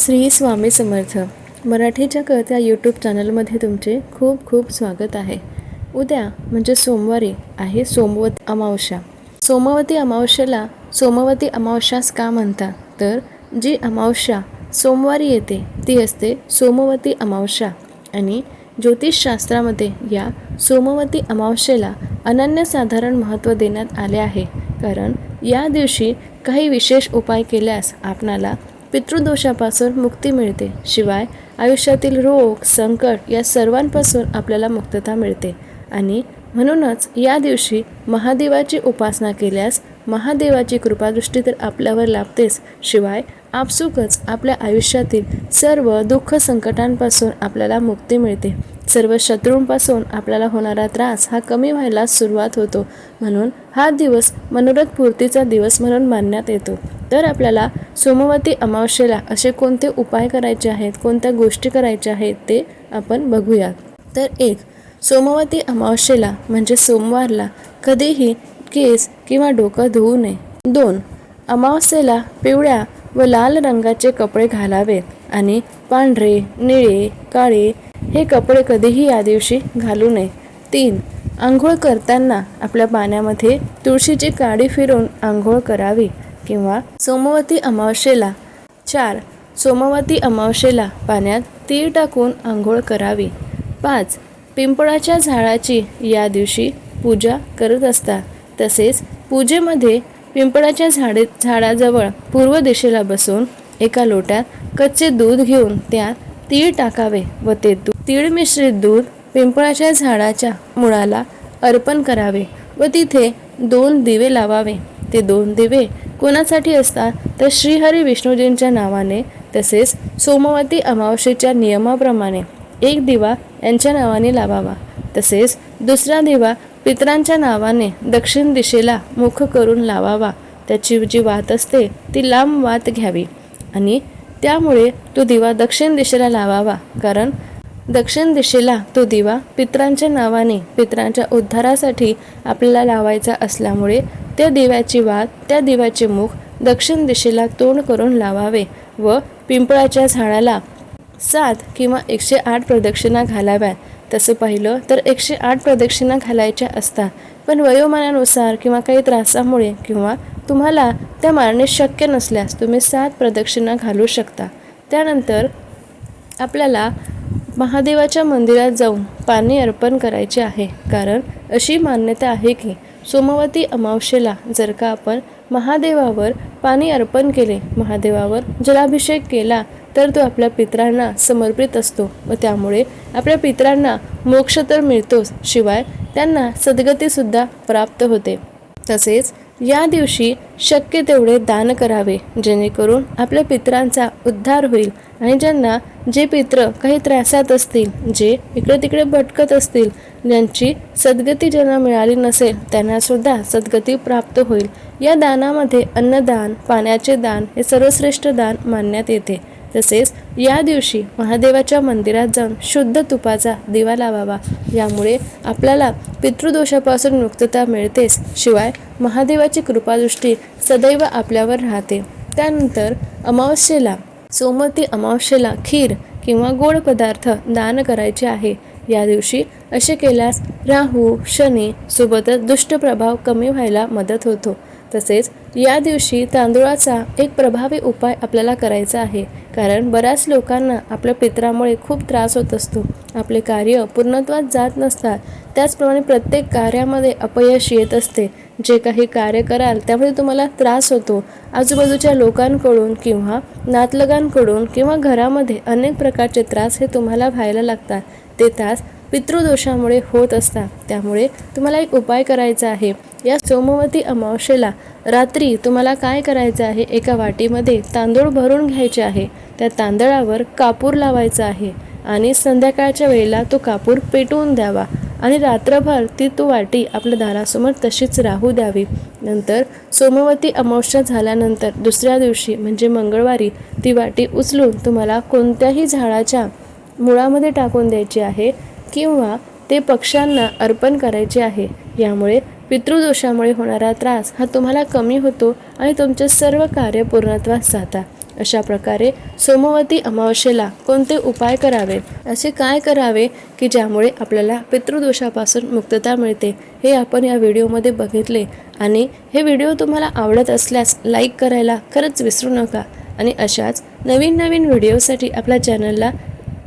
श्री स्वामी समर्थ. मराठीच्या कळत्या यूट्यूब चॅनलमध्ये तुमचे खूप खूप स्वागत आहे. उद्या म्हणजे सोमवारी आहे सोमवती अमावस्या. सोमवती अमावस्येला सोमवती अमावस्यास का म्हणतात? तर जी अमावस्या सोमवारी येते ती असते सोमवती अमावस्या. आणि ज्योतिषशास्त्रामध्ये या सोमवती अमावस्येला अनन्यसाधारण महत्त्व देण्यात आले आहे. कारण या दिवशी काही विशेष उपाय केल्यास आपणाला पितृदोषापासून मुक्ती मिळते. शिवाय आयुष्यातील रोग संकट या सर्वांपासून आपल्याला मुक्तता मिळते. आणि म्हणूनच या दिवशी महादेवाची उपासना केल्यास महादेवाची कृपादृष्टी तर आपल्यावर लाभतेच. शिवाय आपसुकच आपल्या आयुष्यातील सर्व दुःख संकटांपासून आपल्याला मुक्ती मिळते. सर्व शत्रूंपासून आपल्याला होणारा त्रास हा कमी व्हायला सुरुवात होतो. म्हणून हा दिवस मनोरथ पूर्तीचा दिवस म्हणून मानण्यात येतो. तर आपल्याला सोमवती अमावस्येला असे कोणते उपाय करायचे आहेत? कोणत्या गोष्टी करायच्या आहेत? ते आपण बघूयात. तर एक सोमवती अमावस्येला म्हणजे सोमवारला कधीही केस किंवा डोकं धुवू नये. दोन अमावस्येला पिवळ्या व लाल रंगाचे कपडे घालावेत आणि पांढरे निळे काळे हे कपडे कधीही या दिवशी घालू नये. तीन आंघोळ करताना आपल्या पाण्यामध्ये तुळशीची काडी फिरून आंघोळ करावी किंवा सोमवती अमावस्येला. चार सोमवती अमावस्येला पाण्यात तीळ टाकून आंघोळ करावी. पाच पिंपळाच्या झाडाची या दिवशी पूजा करत असतात. तसेच पूजेमध्ये पिंपळाच्या झाडे झाडाजवळ पूर्व दिशेला बसून एका लोट्यात कच्चे दूध घेऊन त्यात तीळ टाकावे व ते दूध तीळ मिश्रित दूध पिंपळाच्या झाडाच्या मुळाला अर्पण करावे व तिथे दोन दिवे लावावे. ते दोन दिवे कोणासाठी असतात? तर श्रीहरी विष्णूजींच्या नावाने तसेच सोमवती अमावस्येच्या नियमाप्रमाणे. एक दिवा यांच्या नावाने लावावा. तसेच दुसरा दिवा पितरांच्या नावाने दक्षिण दिशेला मुख करून लावावा. त्याची जी वात असते ती लांब वात घ्यावी. आणि त्यामुळे तो दिवा दक्षिण दिशेला लावावा. कारण दक्षिण दिशेला तो दिवा पितरांच्या नावाने पितरांच्या उद्धारासाठी आपल्याला लावायचा असल्यामुळे त्या दिव्याची वात त्या दिव्याचे मुख दक्षिण दिशेला तोंड करून लावावे व पिंपळाच्या झाडाला सात किंवा एकशे आठ प्रदक्षिणा घालाव्यात. तसं पाहिलं तर एकशे आठ प्रदक्षिणा घालायच्या असतात पण वयोमानानुसार किंवा काही त्रासामुळे किंवा तुम्हाला त्या मारणे शक्य नसल्यास तुम्ही सात प्रदक्षिणा घालू शकता. त्यानंतर आपल्याला महादेवाच्या मंदिरात जाऊन पाणी अर्पण करायचे आहे. कारण अशी मान्यता आहे की सोमवती अमावस्येला जर का आपण महादेवावर पाणी अर्पण केले महादेवावर जलाभिषेक केला तर तो आपल्या पितरांना समर्पित असतो व त्यामुळे आपल्या पितरांना मोक्ष तर मिळतोच शिवाय त्यांना सद्गतीसुद्धा प्राप्त होते. तसेच या दिवशी शक्य तेवढे दान करावे जेणेकरून आपल्या पित्रांचा उद्धार होईल आणि ज्यांना जे पित्र काही त्रासात असतील जे इकडे तिकडे भटकत असतील ज्यांची सद्गती ज्यांना मिळाली नसेल त्यांनासुद्धा सद्गती प्राप्त होईल. या दानामध्ये अन्नदान पाण्याचे दान हे सर्वश्रेष्ठ दान मानण्यात येते. तसेच या दिवशी महादेवाच्या मंदिरात जाऊन शुद्ध तुपाचा दिवा लावावा. यामुळे आपल्याला पितृदोषापासून मुक्तता मिळतेच. शिवाय महादेवाची कृपादृष्टी सदैव आपल्यावर राहते. त्यानंतर अमावस्येला सोमवती अमावस्येला खीर किंवा गोड पदार्थ दान करायचे आहे. या दिवशी असे केल्यास राहू शनी सोबतच दुष्ट प्रभाव कमी व्हायला मदत होतो. तसेच या दिवशी तांदूळाचा एक प्रभावी उपाय आपल्याला करायचा आहे. कारण बऱ्याच लोकांना आपल्या पित्रामुळे खूप त्रास होत असतो. आपले कार्य पूर्णत्वात जात नसतात. त्याचप्रमाणे प्रत्येक कार्यामध्ये अपयश येत असते. जे काही कार्य कराल त्यामध्ये तुम्हाला त्रास होतो. आजूबाजूच्या लोकांकडून किंवा नातलगांकडून किंवा घरामध्ये अनेक प्रकारचे त्रास हे तुम्हाला व्हायला लागतात. ते त्रास पितृदोषामुळे होत असतात. त्यामुळे तुम्हाला एक उपाय करायचा आहे. या सोमवती अमावस्येला रात्री तुम्हाला काय करायचं आहे? एका वाटीमध्ये तांदूळ भरून घ्यायचे आहे. त्या तांदळावर कापूर लावायचा आहे आणि संध्याकाळच्या वेळेला तो कापूर पेटवून द्यावा आणि रात्रभर ती तो वाटी आपल्या दारासमोर तशीच राहू द्यावी. नंतर सोमवती अमावस्या झाल्यानंतर दुसऱ्या दिवशी म्हणजे मंगळवारी ती वाटी उचलून तुम्हाला कोणत्याही झाडाच्या मुळामध्ये टाकून द्यायची आहे. किंवा ते पक्ष्यांना अर्पण करायचे आहे. यामुळे पितृदोषामुळे होणारा त्रास हा तुम्हाला कमी होतो आणि तुमचे सर्व कार्य पूर्णत्वास जातात अशा प्रकारे सोमवती अमावस्येला कोणते उपाय करावे? असे काय करावे की ज्यामुळे आपल्याला पितृदोषापासून मुक्तता मिळते? हे आपण या व्हिडिओमध्ये बघितले आणि हे व्हिडिओ तुम्हाला आवडत असल्यास लाईक करायला खरंच विसरू नका. आणि अशाच नवीन नवीन व्हिडिओसाठी आपल्या चॅनलला